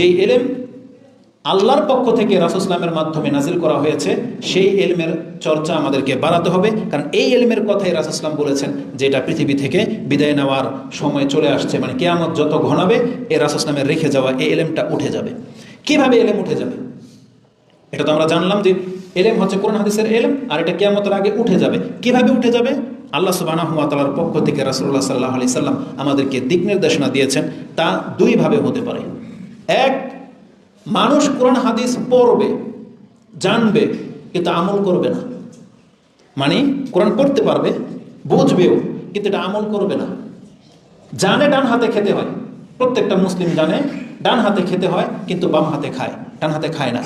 যেই এলেম আল্লাহর পক্ষ থেকে রাসুসলামের মাধ্যমে নাজিল করা হয়েছে, সেই এলমের চর্চা আমাদেরকে বাড়াতে হবে। কারণ এই এলমের কথাই রাসুসলাম বলেছেন যে এটা পৃথিবী থেকে বিদায় নেওয়ার সময় চলে আসছে। মানে কেয়ামত যত ঘনাবে, এ রাসুসলামের রেখে যাওয়া এই এলেমটা উঠে যাবে। কীভাবে এলেম উঠে যাবে? এটা তো আমরা জানলাম যে এলেম হচ্ছে কোরআন হাদিসের এলেম, আর এটা কেয়ামতের আগে উঠে যাবে। কীভাবে উঠে যাবে? আল্লাহ সুবানাহতালার পক্ষ থেকে রাসুল্লাহ সাল্লাহ আলি সাল্লাম আমাদেরকে দিক নির্দেশনা দিয়েছেন। তা দুইভাবে হতে পারে। এক, মানুষ কোরআন হাদিস পড়বে, জানবে, কিন্তু আমল করবে না। মানে কোরআন পড়তে পারবে, বুঝবেও, কিন্তু এটা আমল করবে না। জানে ডান হাতে খেতে হয়, প্রত্যেকটা মুসলিম জানে, ডান হাতে খেতে হয়, কিন্তু বাম হাতে খায়, ডান হাতে খায় না।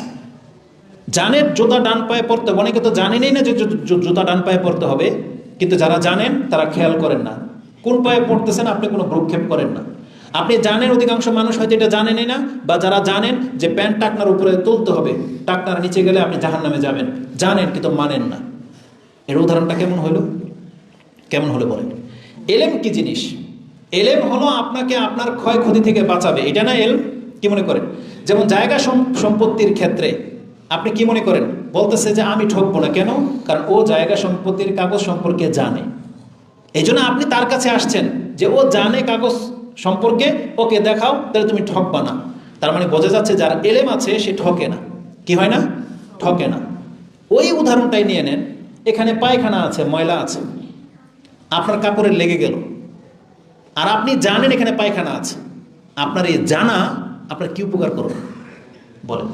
জানে জুতা ডান পায়ে পড়তে হবে, অনেকে তো জানেনই না যে জুতা ডান পায়ে পড়তে হবে, কিন্তু যারা জানেন, তারা খেয়াল করেন না। কোন পায়ে পড়তেছেন, আপনি কোনো ভ্রুক্ষেপ করেন না। আপনি জানেন অধিকাংশ মানুষ হয়তো এটা জানেনই না, বা যারা জানেন যে প্যান্ট টাকনার উপরে তুলতে হবে, টাকনার নিচে গেলে আপনি জাহান নামে যাবেন। জানেন কিন্তু মানেন না। এর উদাহরণটা কেমন হলো? কেমন হলো বলেন। এলেম কি জিনিস? এলেম হলো আপনাকে আপনার ক্ষয়ক্ষতি থেকে বাঁচাবে। এটা না এলম কি মনে করেন? যেমন জায়গা সম্পত্তির ক্ষেত্রে আপনি কি মনে করেন? বলতেছে যে আমি ঠকবো না। কেন? কারণ ও জায়গা সম্পত্তির কাগজ সম্পর্কে জানে। এই আপনি তার কাছে আসছেন যে ও জানে কাগজ সম্পর্কে, ওকে দেখাও, তাহলে তুমি ঠকবা না। তার মানে বোঝা যাচ্ছে যার এলেম আছে, সে ঠকে না। কি হয় না? ঠকে না। ওই উদাহরণটাই নিয়ে নেন, এখানে পায়খানা আছে, ময়লা আছে। আপনার কাপড়ের লেগে গেল। আর আপনি জানেন এখানে পায়খানা আছে। আপনার এই জানা আপনার কি উপকার করবে? বলেন।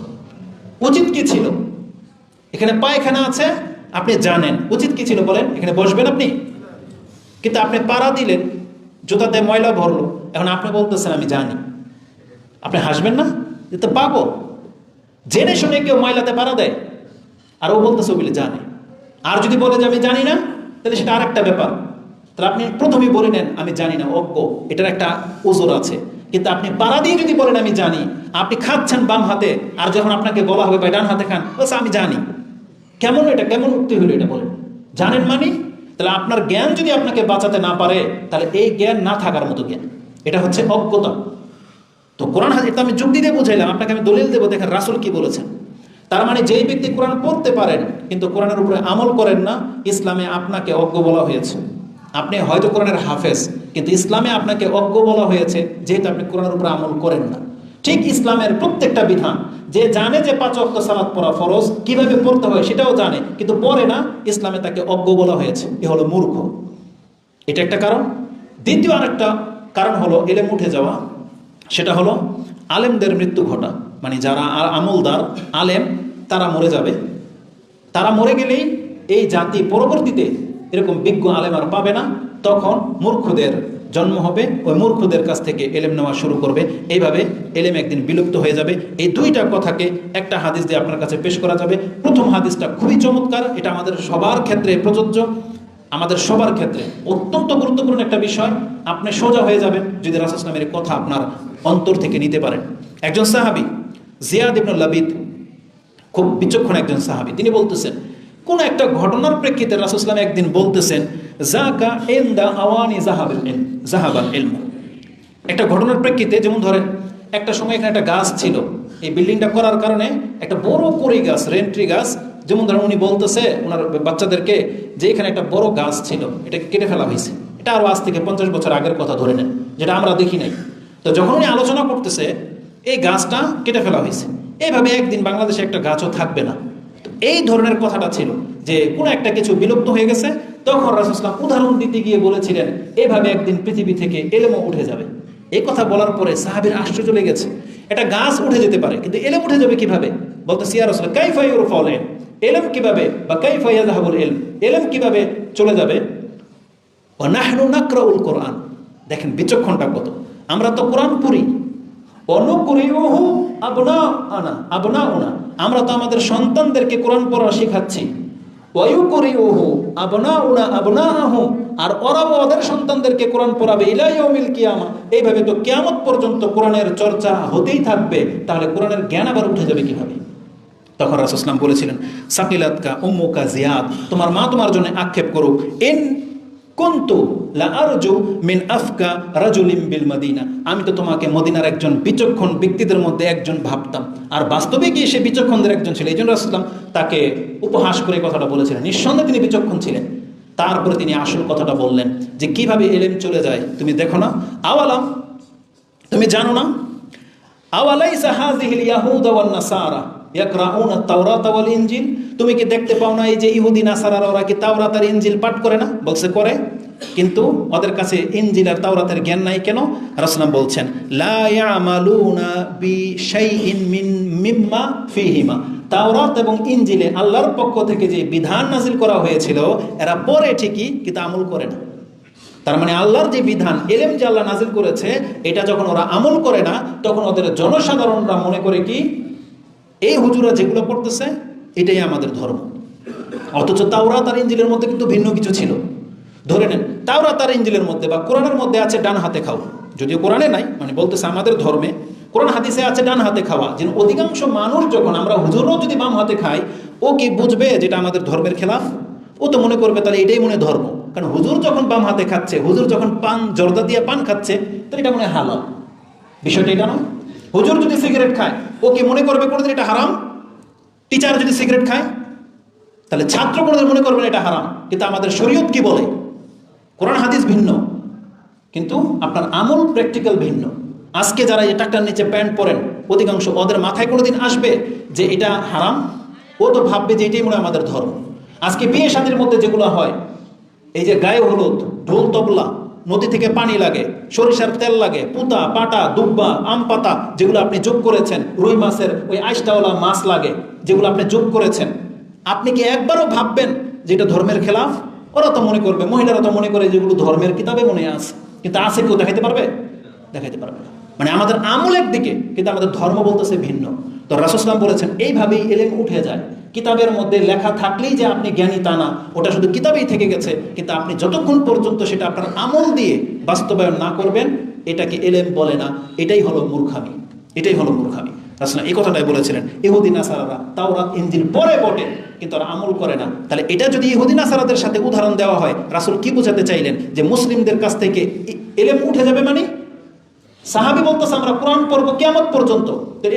উচিত কি ছিল? এখানে পায়খানা আছে, আপনি জানেন। উচিত কি ছিল বলেন? এখানে বসবেন আপনি? কিন্তু আপনি পাড়া দিলেন, জুতাতে ময়লা ভরলো। এখন আপনি বলতেছেন, আমি জানি। আপনি হাসবেন না? যে তো পাবো। জেনে শুনে কেউ ময়লাতে পারা দেয়। আর ও বলতেছে ওগুলি জানে। আর যদি বলে যে আমি জানি না, তাহলে সেটা আরেকটা ব্যাপার। তাহলে আপনি প্রথমেই বলে নেন, আমি জানি না। অজ্ঞ এটার একটা ওজোর আছে। কিন্তু আপনি পাড়া দিয়ে যদি বলেন, আমি জানি। আপনি খাচ্ছেন বাম হাতে, আর যখন আপনাকে বলা হবে বা ডান হাতে খান বলছে, আমি জানি। কেমন এটা? কেমন উক্তি হলো এটা বলেন? জানেন মানে? তাহলে আপনার জ্ঞান যদি আপনাকে বাঁচাতে না পারে, তাহলে এই জ্ঞান না থাকার মতো জ্ঞান। এটা হচ্ছে অজ্ঞতা। তো কোরআন তো আমি যুক্তি দিয়ে বুঝাইলাম, আপনাকে আমি দলিল দেবো, দেখেন রাসুল কি বলেছেন। তার মানে যেই ব্যক্তি কোরআন পড়তে পারেন, কিন্তু কোরআনের উপরে আমল করেন না, ইসলামে আপনাকে অজ্ঞ বলা হয়েছে। আপনি হয়তো কোরআনের হাফেজ, কিন্তু ইসলামে আপনাকে অজ্ঞ বলা হয়েছে, যেহেতু আপনি কোরআনের উপরে আমল করেন না। ঠিক ইসলামের প্রত্যেকটা বিধান, যে জানে যে পাঁচ অক্ত সালাত পড়া ফরজ, কীভাবে পড়তে হয় সেটাও জানে, কিন্তু পড়ে না, ইসলামে তাকে অজ্ঞ বলা হয়েছে। এ হলো মূর্খ। এটা একটা কারণ। দ্বিতীয় আরেকটা কারণ হলো এলেম উঠে যাওয়া, সেটা হলো আলেমদের মৃত্যু ঘটা। মানে যারা আমলদার, আলেম, তারা মরে যাবে। তারা মরে গেলেই এই জাতি পরবর্তীতে এরকম বিজ্ঞ আলেম আর পাবে না। তখন মূর্খদের জন্ম হবে, ওই মূর্খদের কাছ থেকে এলেম নেওয়া শুরু করবে। এইভাবে এলেম একদিন বিলুপ্ত হয়ে যাবে। এই দুইটা কথাকে একটা হাদিস দিয়ে আপনার কাছে পেশ করা যাবে। প্রথম হাদিসটা খুবই চমৎকার। এটা আমাদের সবার ক্ষেত্রে প্রযোজ্য। আমাদের সবার ক্ষেত্রে অত্যন্ত গুরুত্বপূর্ণ একটা বিষয়, আপনি সোজা হয়ে যাবেন যদি রাসুসলামের কথা আপনার অন্তর থেকে নিতে পারেন। একজন সাহাবি, জিয়াদ ইবনুল লাবিদ, খুব বিচক্ষণ একজন সাহাবি, তিনি বলতেছেন, কোন একটা ঘটনার প্রেক্ষিতে রাসুসলাম একদিন বলতেছেন জাকা এন্দা আওয়ানি জাহাবেল এলম একটা ঘটনার প্রেক্ষিতে, যেমন ধরেন, একটা সময় এখানে একটা গাছ ছিল। এই বিল্ডিংটা করার কারণে একটা বড় কড়ি গাছ, রেন্ট্রি গাছ যেমন ধরেন উনি বলতেছে ওনার বাচ্চাদেরকে যে এখানে একটা বড় গাছ ছিল, এটাকে কেটে ফেলা হয়েছে। এটা আরও আজ থেকে পঞ্চাশ বছর আগের কথা ধরে নেন, যেটা আমরা দেখি নাই। তো যখন উনি আলোচনা করতেছে, এই গাছটা কেটে ফেলা হয়েছে। এইভাবে একদিন বাংলাদেশে একটা গাছও থাকবে না। তো এই ধরনের কথাটা ছিল যে কোনো একটা কিছু বিলুপ্ত হয়ে গেছে। তখন রাসুসলাম উদাহরণ দিতে গিয়ে বলেছিলেন, এভাবে একদিন পৃথিবী থেকে এলেমও উঠে যাবে। এই কথা বলার পরে সাহাবির আশ্চর্য লেগেছে। একটা গাছ উঠে যেতে পারে, কিন্তু এলেম উঠে যাবে কীভাবে? বলতে সিয়া রসুল কাইফাই ওর ফলে এলেম কীভাবে বা কাইফাইয়া জাহাবুল এলম? এলেম কীভাবে চলে যাবে? ও নাহনু নাকরাউল কোরআন। দেখেন বিচক্ষণটা কত। আমরা তো কোরআন পড়ি। অনুকরিউহু আবনা আনা আবনা উনা আমরা তো আমাদের সন্তানদেরকে কোরআন পড়া শেখাচ্ছি। ওয়ুকরিউহু আবনা উনা আবনা আহু আর ওরাও ওদের সন্তানদেরকে কোরআন পড়াবে ইলাইয়মিল কিয়ামা। এইভাবে তো কিয়ামত পর্যন্ত কোরআনের চর্চা হতেই থাকবে। তাহলে কোরআনের জ্ঞান আবার উঠে যাবে কীভাবে? তখন রাসুসলাম বলেছিলেন, সাকিলাতকা উম্মুকা জিয়াদ, তোমার মা তোমার জন্য আক্ষেপ করুক। এন কুন্তু লা আরজু মিন আফকা রাজুলিম বিল মদিনা। আমি তো তোমাকে মদিনার একজন বিচক্ষণ ব্যক্তিদের মধ্যে একজন ভাবতাম। আর বাস্তবে কি সে বিচক্ষণদের একজন ছিল। এই জন্য রাসূলুল্লাহ তাকে উপহাস করে কথাটা বলেছিলেন। নিঃসন্দেহে তিনি বিচক্ষণ ছিলেন। তারপরে তিনি আসল কথাটা বললেন যে, কীভাবে এলেম চলে যায়? তুমি দেখো না? আওয়ালাম, তুমি জানো না? আওয়ালাইসা হাযিহিল ইয়াহুদা ওয়ান নাসারা? ইয়াকরাউনা তাওরাত ওয়াল ইনজিল। তুমি কি দেখতে পাও না এই যে ইহুদি, নাসারারা, ওরা কি তাওরাত আর ইনজিল পাঠ করে না? বলছে, করে। কিন্তু ওদের কাছে ইনজিল আর তাওরাতের জ্ঞান নাই কেন? রাসূলুল্লাহ বলছেন, লা ইয়ামালুনা বি শাইইন মিন মিম্মা ফিহিমা। তাওরাত এবং ইনজিলে আল্লাহর পক্ষ থেকে যে বিধান নাজিল করা হয়েছিল, এরা পরে ঠিকই কিন্তু আমল করে না। তার মানে আল্লাহর যে বিধান, এলেম যে আল্লাহ নাজিল করেছে, এটা যখন ওরা আমল করে না, তখন ওদের জনসাধারণরা মনে করে কি? এই হুজুরা যেগুলো পড়তেছে, এটাই আমাদের ধর্ম। অথচ তাওরা তার ইঞ্জিলের মধ্যে কিন্তু ভিন্ন কিছু ছিল। ধরে নেন তাওরা তার ইঞ্জিলের মধ্যে বা কোরআনের মধ্যে আছে ডান হাতে খাও যদিও কোরআনে নাই মানে বলতেছে আমাদের ধর্মে, কোরআন হাদিসে আছে ডান হাতে খাওয়া। যে অধিকাংশ মানুষ যখন আমরা হুজুরও যদি বাম হাতে খাই, ও কি বুঝবে যেটা আমাদের ধর্মের খেলাফ? ও তো মনে করবে তাহলে এটাই মনে ধর্ম। কারণ হুজুর যখন বাম হাতে খাচ্ছে, হুজুর যখন পান, জর্দা দিয়ে পান খাচ্ছে, তাহলে এটা মনে হালাল। বিষয়টা এটা নয়। হুজুর যদি সিগারেট খায়, ও কি মনে করবে কোনোদিন এটা হারাম? টিচার যদি সিগারেট খায়, তাহলে ছাত্র কোনোদিন মনে করবে এটা হারাম। কিন্তু আমাদের শরীয়ত কি বলে? কোরআন, হাদিস ভিন্ন, কিন্তু আপনার আমল প্র্যাকটিক্যাল ভিন্ন। আজকে যারা এই টাকটার নিচে প্যান্ট পরেন, অধিকাংশ ওদের মাথায় কোনোদিন আসবে যে এটা হারাম? ও তো ভাববে যে এটাই মনে আমাদের ধর্ম। আজকে বিয়ে শাদির মধ্যে যেগুলো হয়, এই যে গায়ে হলুদ, ঢোল তবলা নদী থেকে পানি লাগে, সরিষার তেল লাগে, পুতা, পাটা, দুব্বা, আম পাতা যেগুলো আপনি যোগ করেছেন, রুই মাছের ওই আইসটাওয়ালা মাছ লাগে যেগুলো আপনি যোগ করেছেন। আপনি কি একবারও ভাববেন যে এটা ধর্মের খেলাফ? ওরা তো মনে করবে, মহিলারা তো মনে করে যেগুলো ধর্মের কিতাবে মনে আছে। কিন্তু আছে কেউ দেখাইতে পারবে? দেখাইতে পারবে না। মানে আমাদের আমল একদিকে কিন্তু আমাদের ধর্ম বলতেছে ভিন্ন। তো রাসুসলাম বলেছেন, এইভাবেই এলেম উঠে যায়। কিতাবের মধ্যে লেখা থাকলেই যে আপনি জ্ঞানী তা না, ওটা শুধু কিতাবেই থেকে গেছে, কিন্তু আপনি যতক্ষণ পর্যন্ত সেটা আপনার আমল দিয়ে বাস্তবায়ন না করবেন, এটাকে এলেম বলে না, এটাই হলো মূর্খামি, এটাই হলো মূর্খামি। রাসুলাম এই কথাটাই বলেছিলেন ইহুদিন আসারারা তাওরাত ইঞ্জিল পরে বটে, কিন্তু ওরা আমল করে না। তাহলে এটা যদি ইহুদিন আসারাদের সাথে উদাহরণ দেওয়া হয়, রাসুল কি বোঝাতে চাইলেন? যে মুসলিমদের কাছ থেকে এলেম উঠে যাবে মানে? সাহাবি বলতেছে, আমরা কোরআন পর্ব কেমন পর্যন্ত।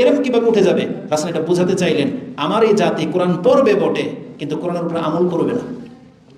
এরম কীভাবে উঠে যাবে? রাসুল এটা বোঝাতে চাইলেন, আমার এই জাতি কোরআন পড়বে বটে, কিন্তু কোরআনের উপরে আমল করবে না।